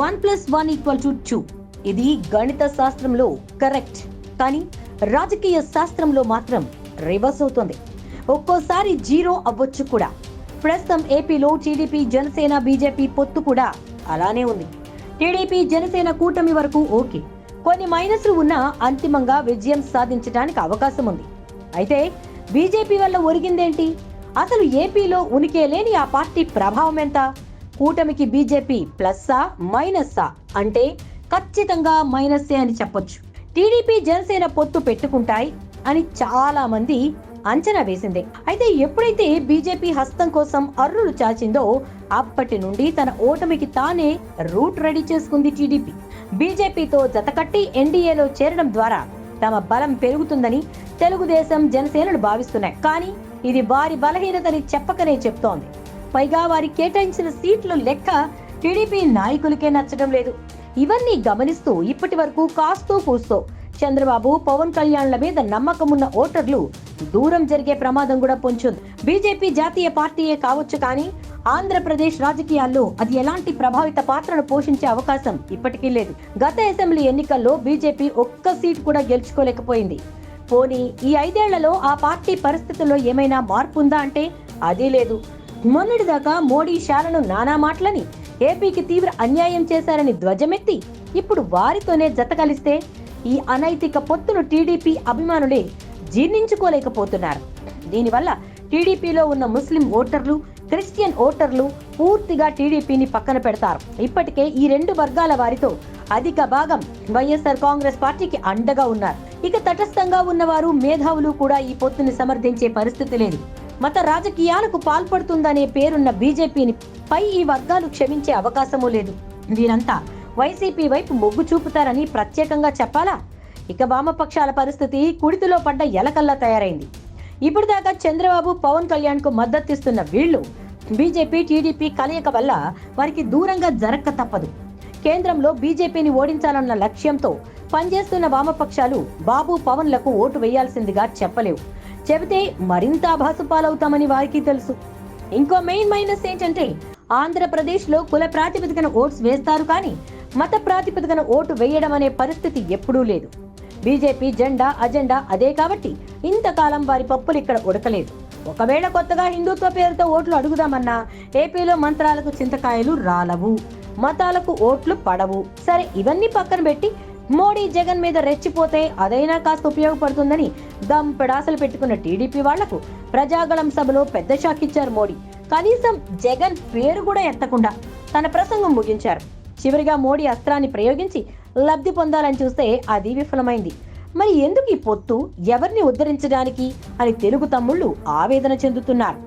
One plus one equal to two. ఇది గణిత శాస్త్రంలో కరెక్ట్. కానీ రాజకీయ శాస్త్రంలో మాత్రం రివర్స్ అవుతుంది. ఒక్కోసారి జీరో అవ్వచ్చు కూడా. ప్రస్తుతం ఏపీలో టీడీపీ జనసేన బీజేపీ పొత్తు కూడా అలానే ఉంది. టీడీపీ జనసేన కూటమి వరకు ఓకే. కొన్ని మైనస్లు ఉన్నా అంతిమంగా విజయం సాధించడానికి అవకాశం ఉంది. అయితే బీజేపీ వల్ల ఒరిగిందేంటి? అసలు ఏపీలో ఉనికే లేని ఆ పార్టీ ప్రభావం ఎంత? కూటమికి బీజేపీ ప్లస్సా మైనస్సా? అంటే ఖచ్చితంగా మైనస్సే అని చెప్పొచ్చు. టీడీపీ జనసేన పొత్తు పెట్టుకుంటాయి అని చాలా మంది అంచనా వేసింది. అయితే ఎప్పుడైతే బీజేపీ హస్తం కోసం అర్రులు చాచిందో అప్పటి నుండి తన ఓటమికి తానే రూట్ రెడీ చేసుకుంది టీడీపీ. బీజేపీతో జతకట్టి ఎన్డీఏలో చేరడం ద్వారా తమ బలం పెరుగుతుందని తెలుగుదేశం జనసేనలు భావిస్తున్నాయి. కానీ ఇది వారి బలహీనతని చెప్పకనే చెప్తోంది. పైగా వారి కేటాయించిన సీట్లు లెక్క టీడీపీ నాయకులకే నచ్చడం లేదు. ఇవన్నీ గమనిస్తూ ఇప్పటి వరకు కాస్తూ కూస్తో చంద్రబాబు పవన్ కళ్యాణ్ల మీద నమ్మకం ఉన్న ఓటర్లు దూరం జరిగే ప్రమాదం కూడా పొంచుంది. బీజేపీ జాతీయ పార్టీయే కావచ్చు కానీ ఆంధ్రప్రదేశ్ రాజకీయాల్లో అది ఎలాంటి ప్రభావిత పాత్రను పోషించే అవకాశం ఇప్పటికీ లేదు. గత అసెంబ్లీ ఎన్నికల్లో బీజేపీ ఒక్క సీట్ కూడా గెలుచుకోలేకపోయింది. పోనీ ఈ ఐదేళ్ళలో ఆ పార్టీ పరిస్థితుల్లో ఏమైనా మార్పు ఉందా అంటే అదీ లేదు. మొన్నటిదాకా మోడీ శాలను నానా మాటలని ఏపీకి తీవ్ర అన్యాయం చేశారని ధ్వజమెత్తి ఇప్పుడు వారితోనే జత కలిస్తే ఈ అనైతిక పొత్తును టీడీపీ అభిమానులే జీర్ణించుకోలేకపోతున్నారు. దీనివల్ల టీడీపీలో ఉన్న ముస్లిం ఓటర్లు క్రిస్టియన్ ఓటర్లు పూర్తిగా టీడీపీని పక్కన పెడతారు. ఇప్పటికే ఈ రెండు వర్గాల వారితో అధిక భాగం వైఎస్ఆర్ కాంగ్రెస్ పార్టీకి అండగా ఉన్నారు. ఇక తటస్థంగా ఉన్నవారు మేధావులు కూడా ఈ పొత్తుని సమర్థించే పరిస్థితి లేదు. మత రాజకీయాలకు పాల్పడుతుందనే పేరున్న బీజేపీని పై ఈ వర్గాలు క్షమించే అవకాశమూ లేదు. వీరంతా వైసీపీ వైపు మొగ్గు చూపుతారని ప్రత్యేకంగా చెప్పాలా? ఇక వామపక్షాల పరిస్థితి కుడితిలో పడ్డ ఎలకల్లా తయారైంది. ఇప్పటిదాకా చంద్రబాబు పవన్ కళ్యాణ్కు మద్దతిస్తున్న వీళ్ళు బీజేపీ టీడీపీ కలయిక వల్ల వారికి దూరంగా జరక్క తప్పదు. కేంద్రంలో బీజేపీని ఓడించాలన్న లక్ష్యంతో పనిచేస్తున్న వామపక్షాలు బాబు పవన్లకు ఓటు వేయాల్సిందిగా చెప్పలేవు. చెబితే మరింత ఆభాసు పాలవుతామని వారికి తెలుసు. ఇంకో మెయిన్ మైనస్ ఏంటంటే ఆంధ్రప్రదేశ్లో కుల ప్రాతిపదికన ఓట్స్ వేస్తారు కానీ మత ప్రాతిపదికన ఓటు వేయడం అనే పరిస్థితి ఎప్పుడూ లేదు. బీజేపీ జెండా అజెండా అదే కాబట్టి ఇంతకాలం వారి పప్పులు ఇక్కడ ఉడకలేదు. ఒకవేళ కొత్తగా హిందుత్వ పేరుతో ఓట్లు అడుగుదామన్నా ఏపీలో మంత్రాలకు చింతకాయలు రాలవు. మతాలకు ఓట్లు పడవు. సరే ఇవన్నీ పక్కన పెట్టి మోడీ జగన్ మీద రెచ్చిపోతే అదైనా కాస్త ఉపయోగపడుతుందని దంపెడాసలు పెట్టుకున్న టీడీపీ వాళ్ళకు ప్రజాగళం సభలో పెద్ద షాక్ ఇచ్చారు మోడీ. కనీసం జగన్ పేరు కూడా ఎత్తకుండా తన ప్రసంగం ముగించారు. చివరిగా మోడీ అస్త్రాన్ని ప్రయోగించి లబ్ధి పొందాలని చూస్తే అది విఫలమైంది. మరి ఎందుకు ఈ పొత్తు? ఎవరిని ఉద్ధరించడానికి? అని తెలుగు తమ్ముళ్ళు ఆవేదన చెందుతున్నారు.